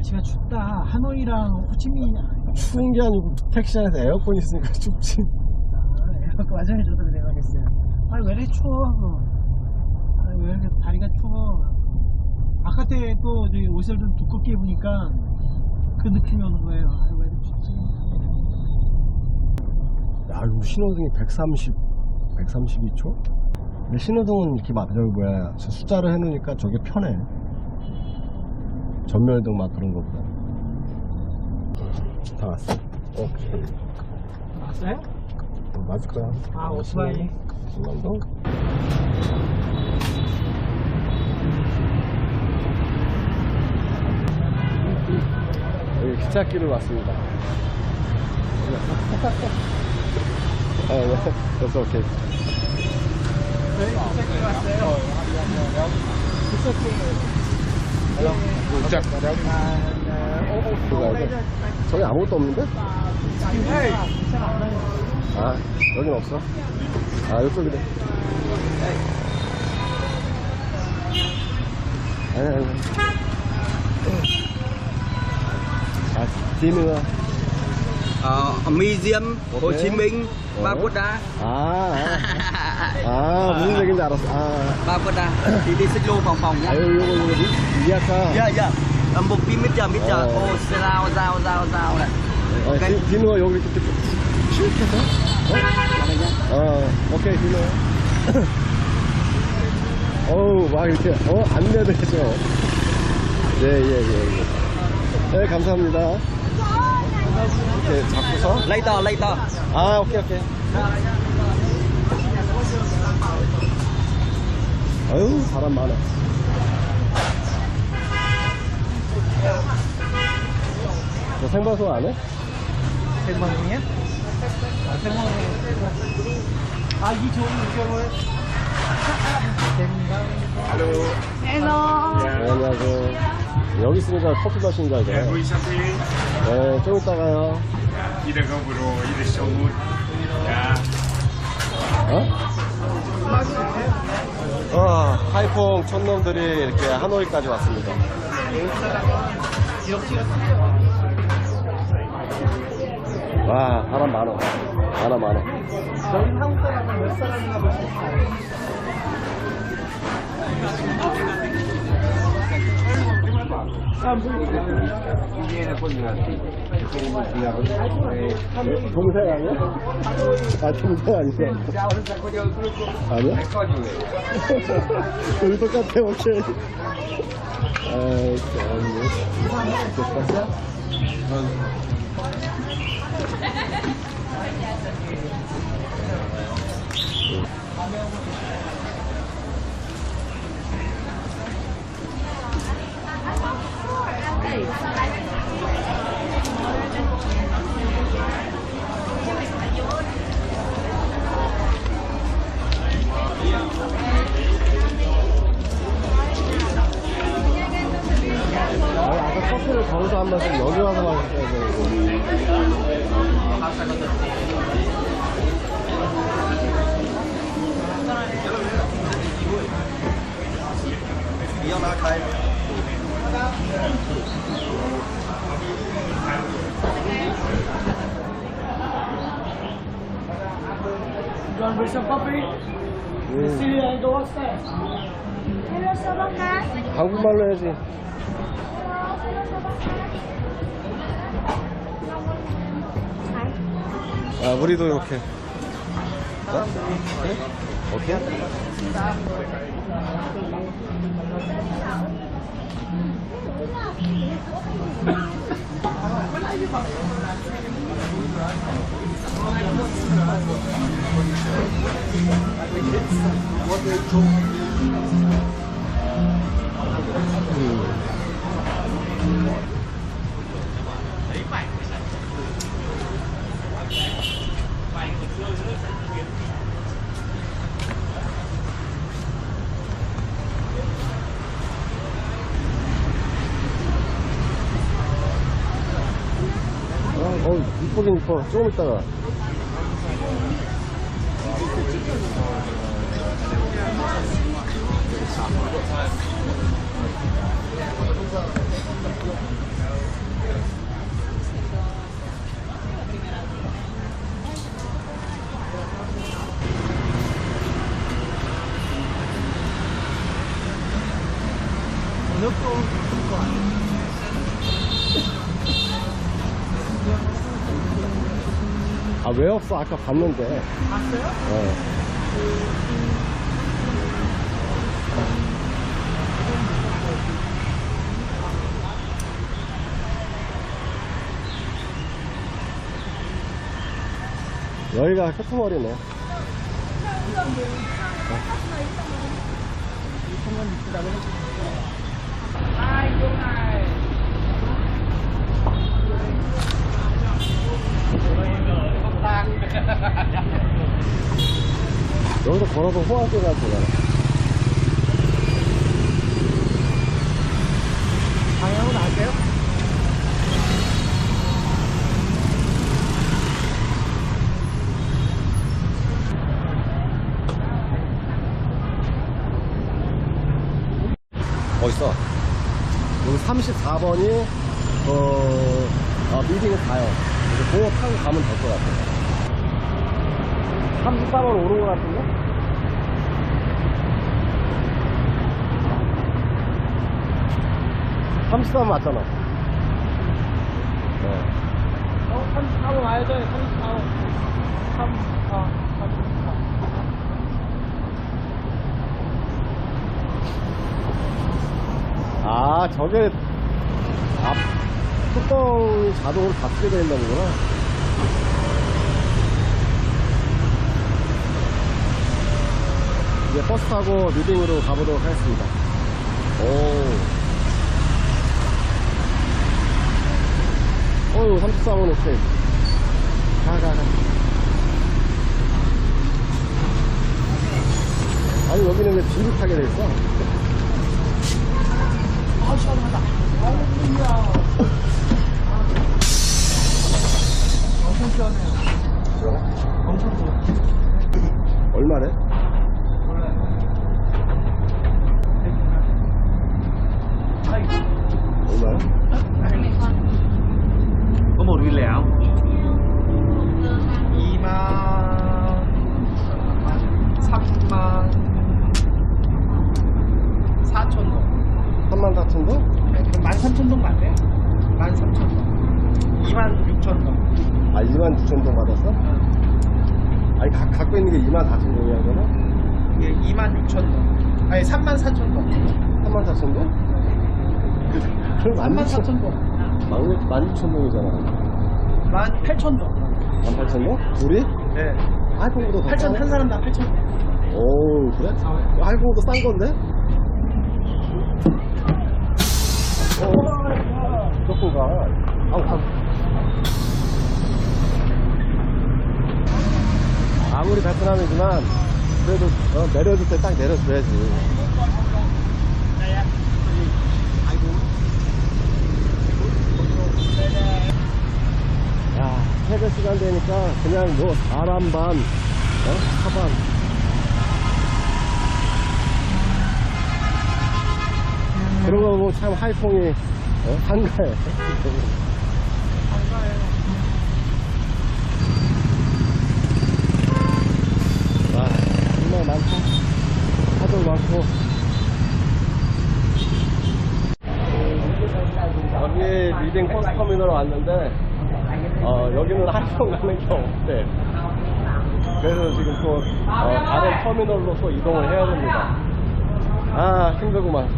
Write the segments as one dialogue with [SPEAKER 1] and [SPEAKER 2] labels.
[SPEAKER 1] 날씨가 춥다. 하노이랑 호치민이
[SPEAKER 2] 추운 게 아니고 택시 안에서 에어컨 있으니까 춥지.
[SPEAKER 1] 아, 맞아요. 저도 그래 가겠어요. 아, 왜 이렇게 추워? 아, 왜 이렇게 다리가 추워? 바깥에 또 저기 옷을 좀 두껍게 입으니까 그 느낌이 오는 거예요. 아, 왜 이렇게 춥지?
[SPEAKER 2] 야, 이거 신호등이 130, 132초? 근데 신호등은 이렇게 막, 저기 뭐야, 저 숫자로 해놓으니까 저게 편해. 전멸등 막 그런 거보다. 다 왔어. 오케이.
[SPEAKER 1] 왔어요?
[SPEAKER 2] 어, 맞을 거야.
[SPEAKER 1] 아, 오토바이.
[SPEAKER 2] 신남동? 여기 기찻길을 왔습니다. 아, 네. 됐어, 오케이.
[SPEAKER 1] 저희 기차길 왔어요. 기차길.
[SPEAKER 2] 그거 알죠? 저기 아무것도 없는데? 아, 여긴 없어. 아, 이쪽이래. 아니, 아 니. 아,
[SPEAKER 3] Ờ, Museum Hồ
[SPEAKER 2] Ok.
[SPEAKER 3] Chí Minh
[SPEAKER 2] Ủa?
[SPEAKER 3] Pagoda
[SPEAKER 2] 아, 아, 아, 무슨 얘기인지 알았어. 아,
[SPEAKER 3] Pagoda thì đi xích lô vòng vòng nhá
[SPEAKER 2] 아유, 요거, 요거, 리- 리아카.
[SPEAKER 3] dạ dạ Ờ, một pin mít chờ mít chờ ô sao sao sao sao này
[SPEAKER 2] 아,
[SPEAKER 3] Ok.
[SPEAKER 2] 디, 디노가 여기 이렇게 슉 해서? 어? 어, 오케이, 디노. 어우, 막 이렇게, 어, 안내도 해줘. 예, 예, 예, 예. 네, 감사합니다. 이렇게 잡고서.
[SPEAKER 3] lấy to lấy to
[SPEAKER 2] 아, 오케이, 오케이. 아유, 사람 많아. 너 생방송 안 해?
[SPEAKER 1] 생방송이야? 아, 생방송. 아, 이 좋은 의견을. 생방.
[SPEAKER 2] 네, 안녕하세요. 여기 있으니까 커피.
[SPEAKER 4] Rui Champagne,
[SPEAKER 2] 네, 좀 이따 가요.
[SPEAKER 4] Ida Gamburo, Ida Shomut, ya,
[SPEAKER 2] 어? 아, 하이퐁 촌놈들이 이렇게 하노이까지 왔습니다. 와, 사람 많아. 많아, 많아.
[SPEAKER 1] 저희 한국 사람은 몇 사람이나 보실까요?
[SPEAKER 2] 동생 아니야? 아, 동생 아니야? 아니야? 우리 똑같아, 오케이. 아이, 참. 아니, 아까 커피를 거기서 한 마시고 여기 와서 마셨어야 되는 우리도 이렇게. 어? 그래? 오케이? 예쁘기니까 조금 있다가. 어렵고 왜 없어? 아까 봤는데.
[SPEAKER 1] 봤어요?
[SPEAKER 2] 어. 여기가 쇼트머리네. 여기서 걸어서 호황길 갈 거잖아.
[SPEAKER 1] 방향은 아세요?
[SPEAKER 2] 어딨어? 여기 34번이, 어, 아, 미딩을 가요. 그래서 그거 타고 가면 될 것 같아. 34번 오른 것 같은데? 삼십삼 맞잖아. 네.
[SPEAKER 1] 어, 34번 와야 돼, 34번. 34, 34.
[SPEAKER 2] 아, 저게 앞 뚜껑 자동으로 닫히게 되어 있는 거구나. 이제 버스 타고 리딩으로 가보도록 하겠습니다. 오. 어유 34번 오케이. 가, 가, 가. 아니, 여기는 왜 뒤를 타게 돼 있어?
[SPEAKER 1] 아, 시원하다. 할렐루야.
[SPEAKER 2] 갖고 있는 게 2만 4천 동이야, 그러면?
[SPEAKER 1] 예, 2만 6천 동 아니 3만 4천 동
[SPEAKER 2] 3만 4천 동? 그럼
[SPEAKER 1] 3만 4천 동
[SPEAKER 2] 1만 6천 동이잖아.
[SPEAKER 1] 만 8천 동
[SPEAKER 2] 1만 8천 동? 둘이?
[SPEAKER 1] 예.
[SPEAKER 2] 아이폰보다 더
[SPEAKER 1] 8천
[SPEAKER 2] 싸네?
[SPEAKER 1] 한 사람당 8천 동
[SPEAKER 2] 오, 그래? 아이폰보다 싼 건데? 어, 조코가. 아우, 아우. 아무리 베트남이지만, 그래도 어, 내려줄 때 딱 내려줘야지. 야, 새벽 시간 되니까 그냥 뭐 사람 반, 어? 차 반. 그러고 보면 참 하이퐁이 어? 한가해. 와, 정말 많고, 차도 많고. 여기 리딩 버스 터미널 왔는데, 어, 여기는 하이퐁 가는 게 없대. 그래서 지금 또, 어, 다른 터미널로 또 이동을 해야 됩니다. 아, 힘들구만.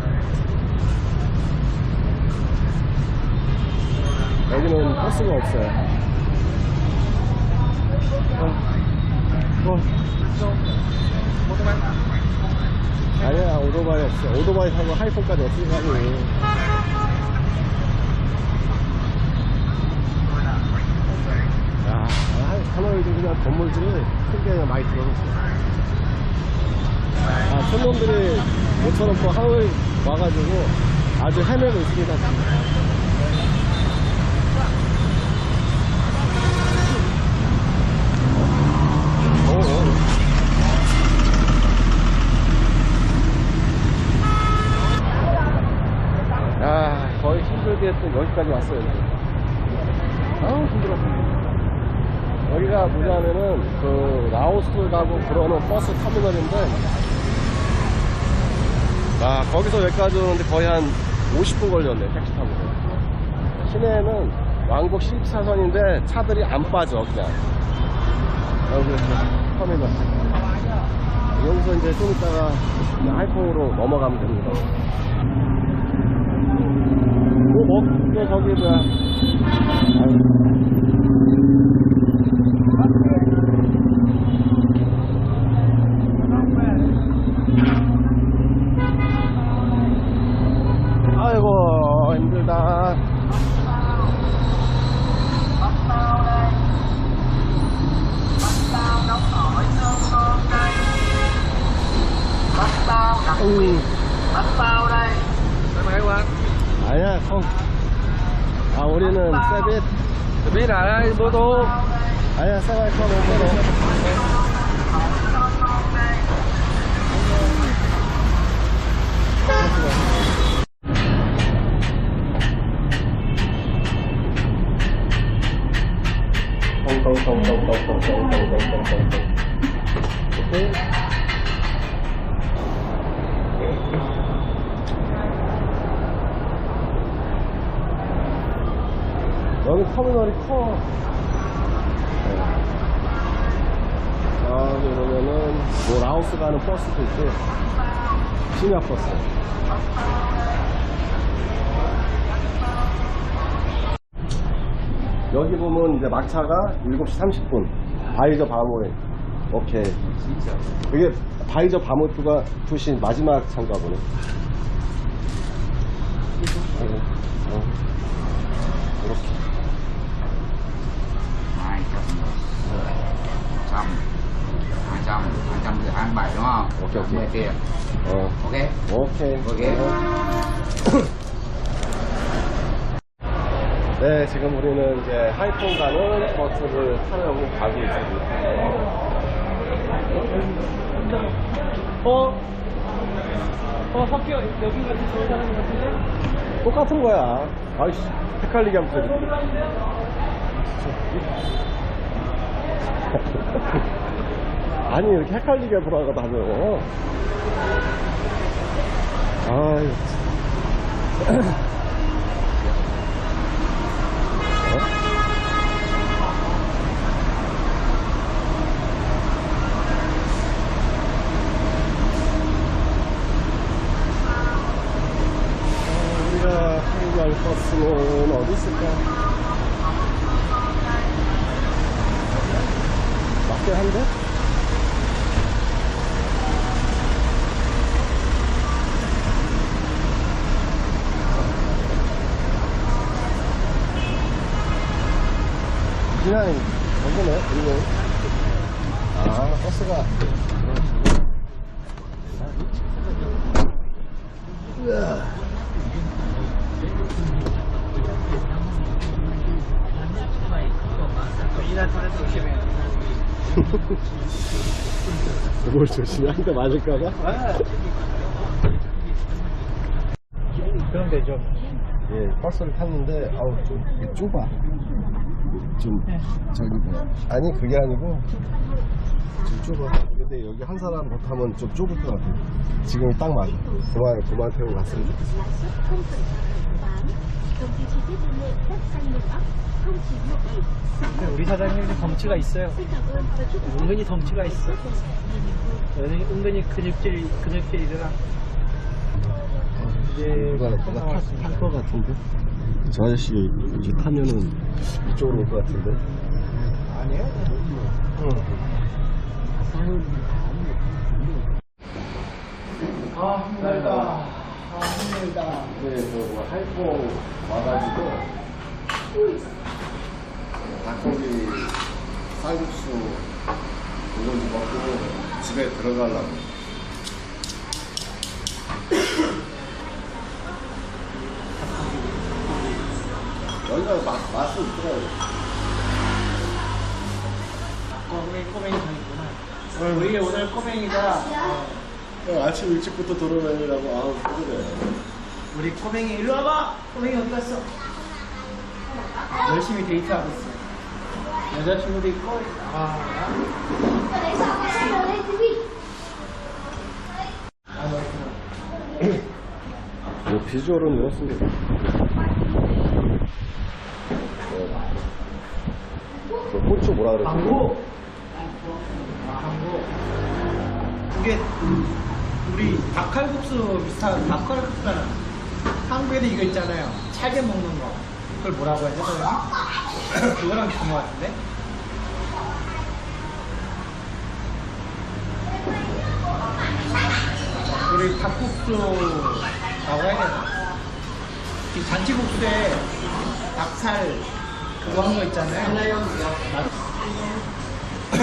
[SPEAKER 2] 여기는 버스가 없어요. 어, 어. 아니야, 오토바이 없어. 오토바이 타고 하이폰까지 하- 하노이도 그냥 건물들이 크게 많이 들어섰어. 아, 손놈들이 모처럼 또 하노이 와가지고 아주 헤매고 있습니다. 오, 오. 야, 힘들게 또 여기까지 왔어요. 아우, 힘들었어. 여기가 뭐냐면은, 그, 라오스 가고 그러는 버스 터미널인데, 아, 거기서 여기까지 오는데 거의 한 50분 걸렸네 택시 타고 시내에는 왕복 14선인데 차들이 안 빠져 그냥 여기 터미널 여기서 이제 좀 있다가 하이퐁으로 넘어가면 됩니다 뭐 먹게 저기 뭐야 아유. 아이고 힘들다 음. 아니야 không 아 우리는 세빗
[SPEAKER 3] đây, bố tô.
[SPEAKER 2] 아니야 세바이 컴 오므로 오케 여기 터미널이 커. 아, 그러면은, 뭐, 라오스 가는 버스도 있고, 심야 버스. 여기 보면 이제 막차가 7시 30분. 바이저 바모에. 오케이. 그게 바이저 바모투가 투신 마지막 차인가 보네. 어, 어. 이렇게.
[SPEAKER 5] hai trăm trăm hai trăm hai trăm từ hai bảy đúng không
[SPEAKER 2] Ok, ok.
[SPEAKER 5] mười tiền
[SPEAKER 2] 어,
[SPEAKER 5] ok
[SPEAKER 2] 오케이.
[SPEAKER 5] 오케이.
[SPEAKER 2] 네, 지금 우리는 이제 하이폰 가는 버스를 타려고 가고 있습니다. 어? 어, 학교 여기 같은 좋은 사람 같은데? 똑같은 거야. 아이씨, 헷갈리게 하면 되지. 아니, 이렇게 헷갈리게 돌아가 다녀. 아유, 우리가 한국말 버스는 어디 있을까? 맞게 한데? 그냥 여기네. 아, 버스가. 으아. 뭘대 맞을까봐?
[SPEAKER 1] 그럼 되죠.
[SPEAKER 2] 예, 버스를 탔는데, 아우, 좀 좁아. 좀, 저기 뭐. 아니, 그게 아니고, 좀 좁아. 근데 여기 한 사람 더 타면 좀 좁을 것 같아. 지금이 딱 맞아. 그만, 그만 태우고 갔으면 좋겠어.
[SPEAKER 1] 근데 우리 사장님이 덩치가 있어요. 은근히 덩치가 있어.
[SPEAKER 6] vui
[SPEAKER 1] 은근히 근육질, 근육질이라. 이제
[SPEAKER 2] 누가, 누가 탈것 같은데? 저 아저씨 이제 타면은 이쪽으로 올 것 같은데?
[SPEAKER 1] 아니에요? 아, 힘들다. 아, 힘들다.
[SPEAKER 2] 네, 저뭐 하이퐁 와가지고 닭고기 쌀국수 이거 먹고 집에 들어가려고 여기가 맛, 맛이 있더라고요
[SPEAKER 1] 꼬맹이, 꼬맹이 장이구나. 우리 오늘 꼬맹이가,
[SPEAKER 2] 형, 아침 일찍부터 돌아다니라고 아우 그래
[SPEAKER 1] 우리 꼬맹이, 일로 와봐! 꼬맹이 어디 갔어? 열심히 데이트하고 있어. 여자친구도 있고, 아, 아, 멋있어.
[SPEAKER 2] 이 비주얼은 이렇습니다. 네. 그 고추 뭐라 그랬지?
[SPEAKER 1] 광고. 광고. 이게 우리 닭칼국수 비슷한 닭칼국수잖아. 한국에도 이거 있잖아요. 찰게 먹는 거. 그걸 뭐라고 해야 돼, 선생님? 그거랑 비슷한 것 같은데? 우리 닭국수라고 해야 되나? 이 잔치국수에 닭살 그거 한 거 있잖아요. 맞-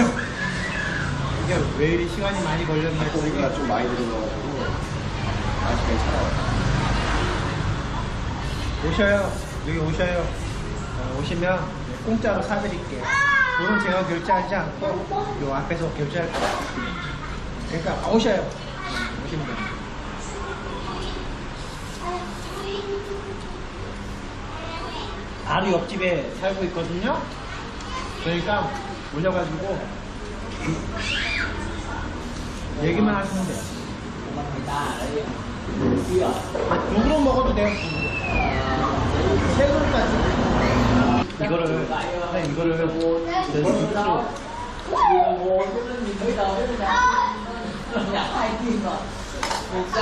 [SPEAKER 1] 이게 왜 이리 시간이 많이 걸렸나
[SPEAKER 2] 고기가 좀 많이 들어가가지고 맛이 괜찮아요.
[SPEAKER 1] 오셔요. 여기 오셔요. 어, 오시면 공짜로 사드릴게요. 돈은 제가 결제하지 않고 요 앞에서 결제할 거예요. 그러니까 오셔요. 오시면 됩니다. 바로 옆집에 살고 있거든요. 그러니까 올려가지고 얘기만 하시면 돼요. 아, 요거로 먹어도 돼요. 세 그릇까지. 이거를, 네, 이거를 저 육수로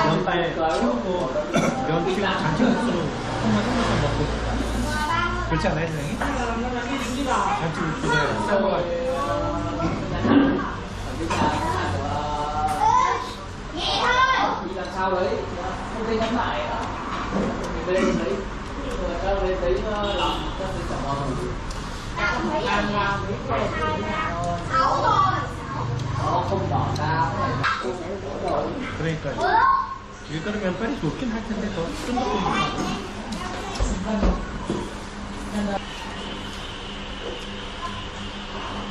[SPEAKER 1] 면발 키우고 면 키우고 잔치국수로 한번 삼겹살 먹고. 그렇지 않아요, 선생님? 잔치국수를 썰어가지고.
[SPEAKER 3] sao đấy không thấy nhắn lại đó thì lên đấy cho lên đấy nó làm cho tôi cảm ơn làm làm nó không bỏ ra
[SPEAKER 1] 그러니까 밀가루 면발이 좋긴 할 텐데 더 쫀득쫀득하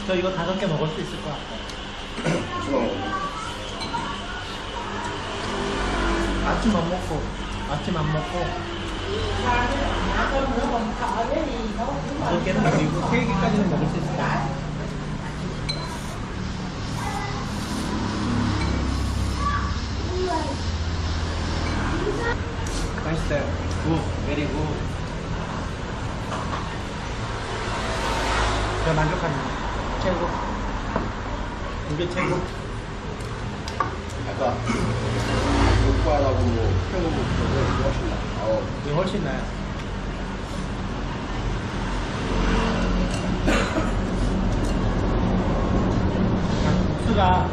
[SPEAKER 1] 저 이거 다섯 개 먹을 수 있을 것 같아요. 아침 안 먹고 아침 안 먹고. 다섯 개는 먹이고 세 개까지는 먹을 수 있을 것 같아요. 맛있어요. 굿. 베리 굿저 만족합니다 최고 이게 최고
[SPEAKER 2] 아까 육과하고 뭐 표는 거 훨씬 나. 어,
[SPEAKER 1] 이게 훨씬 나아요 국수가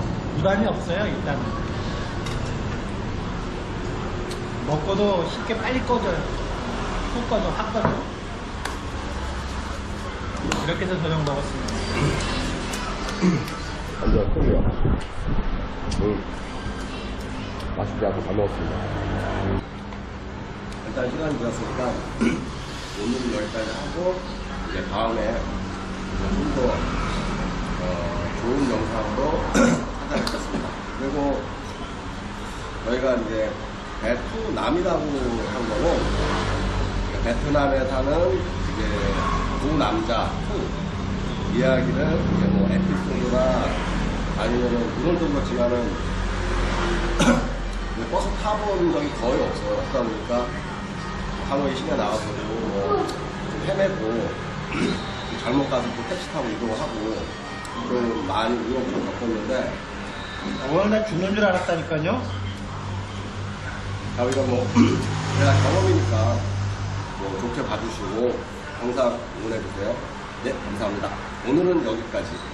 [SPEAKER 1] 부담이 없어요 일단은 먹고도 쉽게 빨리 꺼져요 훅 꺼져 확 꺼져 이렇게 해서 저녁 먹었습니다
[SPEAKER 2] 완전 클리어. 음. 맛있게 하고 잘 먹었습니다. 일단 시간이 지났으니까 오늘은 여기까지 하고 이제 다음에 좀더 어, 좋은 영상으로 찾아뵙겠습니다. 그리고 저희가 이제 베트 남이라고 한 거는 베트남에 사는 이제 두 남자 후 이야기를 이제 뭐 에피소드나 아니면은 이런 정도 지만은 이제 버스 타본 적이 거의 없어요. 없다 보니까 하노이 시내 나가서도 뭐좀 헤매고 좀 잘못 가서 또 택시 타고 이동을 하고 좀 많이 걸 겪었는데
[SPEAKER 1] 오늘 날 죽는 줄 알았다니까요
[SPEAKER 2] 자, 이건 뭐, 제가 경험이니까, 뭐, 좋게 봐주시고, 항상 응원해주세요. 네, 감사합니다. 오늘은 여기까지.